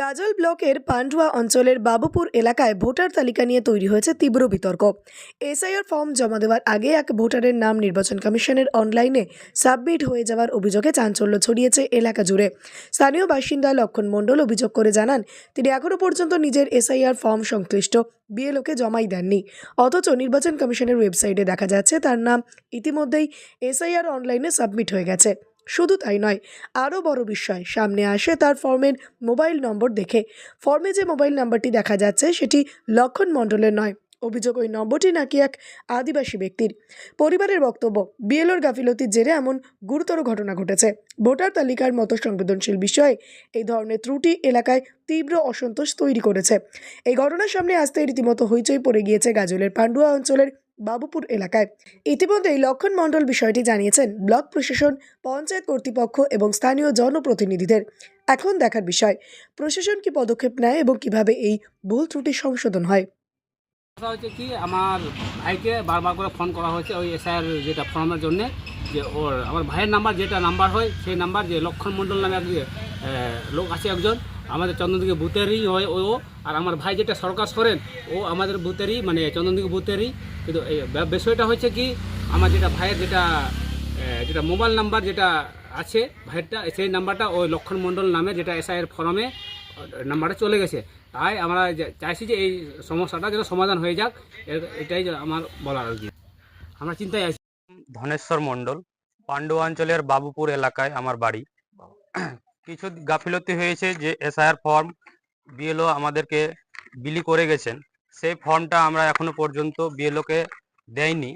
গাজল ব্লকের পান্ডুয়া অঞ্চলের বাবুপুর এলাকায় ভোটার তালিকা নিয়ে তৈরি হয়েছে তীব্র বিতর্ক। এসআইআর ফর্ম জমা দেওয়ার আগে এক ভোটারের নাম নির্বাচন কমিশনের অনলাইনে সাবমিট হয়ে যাওয়ার অভিযোগে চাঞ্চল্য ছড়িয়েছে এলাকা জুড়ে। স্থানীয় বাসিন্দা লক্ষণ মণ্ডল অভিযোগ করে জানান, তিনি এখনও পর্যন্ত নিজের এসআইআর ফর্ম সংশ্লিষ্ট। বিএলওকে জমাই দেননি। অথচ নির্বাচন কমিশনের ওয়েবসাইটে দেখা যাচ্ছে তার নাম ইতিমধ্যেই এসআইআর অনলাইনে সাবমিট হয়ে গেছে। শুধু তাই নয়, আরও বড় বিষয়, সামনে আসে তার ফর্মের মোবাইল নম্বর দেখে। ফর্মে যে মোবাইল নাম্বারটি দেখা যাচ্ছে, সেটি লক্ষণ মণ্ডলের নয়। অভিযোগ, ওই নম্বরটি নাকি এক আদিবাসী ব্যক্তির। পরিবারের বক্তব্য, বিএলওর গাফিলতির জেরে এমন গুরুতর ঘটনা ঘটেছে। ভোটার তালিকার মতো সংবেদনশীল বিষয়ে এই ধরনের ত্রুটি এলাকায় তীব্র অসন্তোষ তৈরি করেছে। এই ঘটনার সামনে আসতে রীতিমতো হইচই পড়ে গিয়েছে গাজলের পান্ডুয়া অঞ্চলের বাবুপুর এলাকায় ইতিমধ্যেই লক্ষণ মণ্ডল বিষয়টি জানিয়েছেন ব্লক প্রশাসন, পঞ্চায়েত কর্তৃপক্ষ এবং স্থানীয় জনপ্রতিনিধিদের এখন দেখার বিষয়, প্রশাসন কি পদক্ষেপ নেয় এবং কীভাবে এই ভুল ত্রুটি সংশোধন হয় কথা হচ্ছে কি, আমার ভাইকে বারবার করে ফোন করা হয়েছে ওই এসআইয়ের যেটা ফর্মের জন্যে, যে ওর, আমার ভাইয়ের নাম্বার যেটা নাম্বার হয়, সেই নাম্বার যে লক্ষণ মণ্ডল নামে এক লোক আছে একজন, আমাদের চন্দনদিকে বুথেরই হয় ও। আর আমার ভাই যেটা সরকার সরেন ও আমাদের বুথেরই মানে চন্দনদিকে বুথেরই। কিন্তু বিষয়টা হচ্ছে কি, আমার যেটা ভাইয়ের যেটা যেটা মোবাইল নাম্বার যেটা আছে, ভাইয়েরটা, সেই নাম্বারটা ওই লক্ষণ মণ্ডল নামে যেটা এসআইয়ের ফর্মে নাম্বারটা চলে গেছে। তাই আমরা চাইছি যে এই সমস্যাটা যেন সমাধান হয়ে যাক এটাই আমার বলার আর কি। আমরা চিন্তায় আছি। ধনেশ্বর মণ্ডল, পাণ্ডু অঞ্চলের বাবুপুর এলাকায় আমার বাড়ি। কিছু গাফিলতি হয়েছে যে এসআইআর ফর্ম বিএলও আমাদেরকে বিলি করে গেছেন। সেই ফর্মটা আমরা এখনও পর্যন্ত বিএলওকে দেয়নি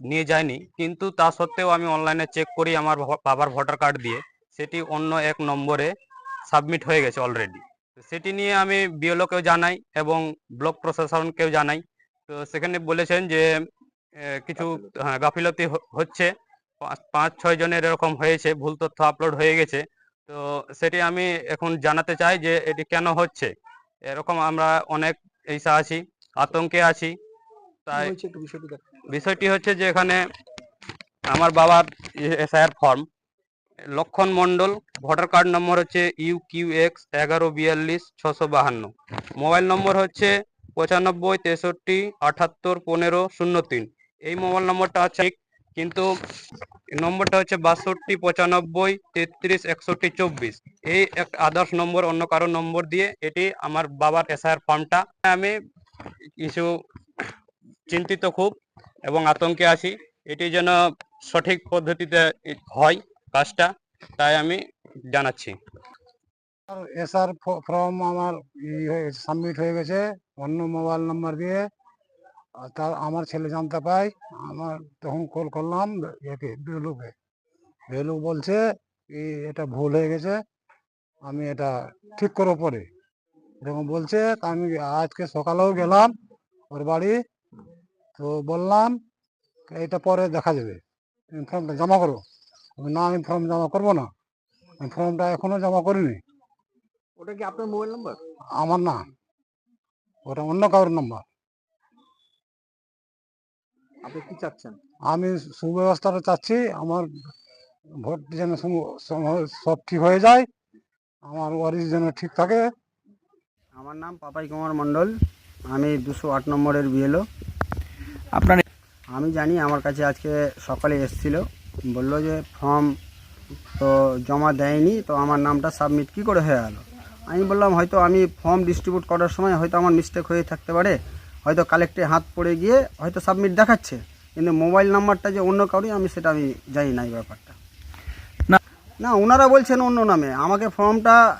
নিয়ে যায়নি। কিন্তু তা সত্ত্বেও আমি অনলাইনে চেক করি আমার বাবার ভোটার কার্ড দিয়ে। সেটি অন্য এক নম্বরে সাবমিট হয়ে গেছে অলরেডি সেটি নিয়ে আমি বিএলওকেও জানাই এবং ব্লক প্রশাসনকেও জানাই। তো সেখানে বলেছেন যে কিছু হ্যাঁ, গাফিলতি হচ্ছে। পাঁচ ছয় জনের এরকম হয়েছে ভুল তথ্য আপলোড হয়ে গেছে। তো সেটি আমি এখন জানাতে চাই যে এটি কেন হচ্ছে। এরকম আমরা অনেক এইসা আছি আতঙ্কে আছি। তাই বিষয়টি হচ্ছে যে এখানে আমার বাবার এসআইআর ফর্ম। লক্ষণ মণ্ডল ভোটার কার্ড নম্বর হচ্ছে ইউ কিউ এক্স এগারো বিয়াল্লিশ ছশো বাহান্ন। মোবাইল নম্বর হচ্ছে পঁচানব্বই তেষট্টি আটাত্তর পনেরো শূন্য তিন। এই মোবাইল নম্বরটা আছে ঠিক, কিন্তু নম্বরটা হচ্ছে বাষট্টি, পঁচানব্বই, তেত্রিশ, একষট্টি, চব্বিশ। এই এক আদার্স নম্বর, অন্য কারও নম্বর দিয়ে এটি আমার বাবার এসআইআর ফর্মটা। আমি কিছু চিন্তিত খুব এবং আতঙ্কে আছি। এটি যেন সঠিক পদ্ধতিতে হয় কাজটা, তাই আমি জানাচ্ছি। আর এসআর ফর্ম আমার সাবমিট হয়ে গেছে। অন্য মোবাইল নাম্বার দিয়ে তার আমার ছেলে জানতে পাই আমার তখন কল করলাম একে বেলুকে। বেলু বলছে কি এটা ভুল হয়ে গেছে আমি এটা ঠিক করো পরে। যখন বলছে তা আমি আজকে সকালেও গেলাম ওর বাড়ি তো বললাম এটা পরে দেখা যাবে ফর্মটা জমা করো আমি, না আমি ফর্ম জমা করব না আমি ফর্মটা এখনও জমা করিনি। ওটা কি আপনার মোবাইল নাম্বার আমার না ওটা অন্য কারোর নাম্বার আপনি কি চাচ্ছেন? আমি সুব্যবস্থাটা চাচ্ছি আমার ভোট যেন সব ঠিক হয়ে যায় আমার ওয়ারিস যেন ঠিক থাকে। আমার নাম পাপাই কুমার মণ্ডল আমি দুশো আট নম্বরের বিএলও। আপনার আমি জানি আমার কাছে আজকে সকালে এসেছিল বলল যে ফর্ম তো জমা দেয়নি তো আমার নামটা সাবমিট কি করে হয়ে গেল? আমি বললাম হয়তো আমি ফর্ম ডিস্ট্রিবিউট করার সময় হয়তো আমার মিস্টেক হয়ে থাকতে পারে। হয়তো কালেক্টে হাত পড়ে গিয়ে হয়তো সাবমিট দেখাচ্ছে কিন্তু মোবাইল নাম্বারটা যে অন্য কাউরি আমি সেটা আমি জানি না এই ব্যাপারটা। না। না ওনারা বলছেন অন্য নামে। আমাকে ফর্মটা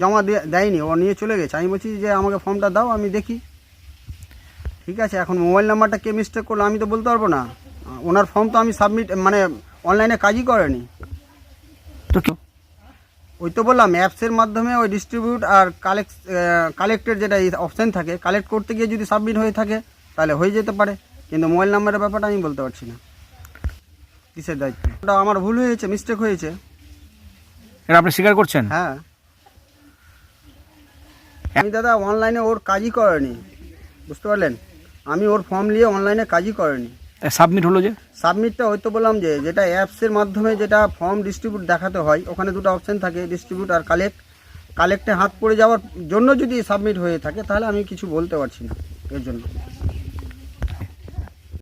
জমা দিয়ে- দেয়নি ও নিয়ে চলে গেছে। আমি বলছি যে আমাকে ফর্মটা দাও আমি দেখি। ঠিক আছে এখন মোবাইল নাম্বারটা কে মিস্টেক করল আমি তো বলতে পারব না। ওনার ফর্ম তো আমি সাবমিট মানে অনলাইনে কাজই করেনি। তো ওই তো বললাম অ্যাপসের মাধ্যমে ওই ডিস্ট্রিবিউট আর কালেক্ট কালেক্টের যেটা অপশান থাকে কালেক্ট করতে গিয়ে যদি সাবমিট হয়ে থাকে তাহলে হয়ে যেতে পারে। কিন্তু মোবাইল নাম্বারের ব্যাপারটা আমি বলতে পারছি না। কিসের দায়িত্ব? ওটা আমার ভুল হয়েছে মিস্টেক হয়েছে। এটা আপনি স্বীকার করছেন? হ্যাঁ। আমি দাদা অনলাইনে ওর কাজই করেনি। বুঝতে পারলেন? আমি ওর ফর্ম নিয়ে অনলাইনে কাজই করেনি। সাবমিট হলো যে? সাবমিটটা হয়তো বললাম যে, যেটা অ্যাপসের মাধ্যমে যেটা ফর্ম ডিস্ট্রিবিউট দেখাতে হয়, ওখানে দুটো অপশান থাকে ডিস্ট্রিবিউট আর কালেক্ট কালেক্টে হাত পড়ে যাওয়ার জন্য যদি সাবমিট হয়ে থাকে, তাহলে আমি কিছু বলতে পারছি না এর জন্য।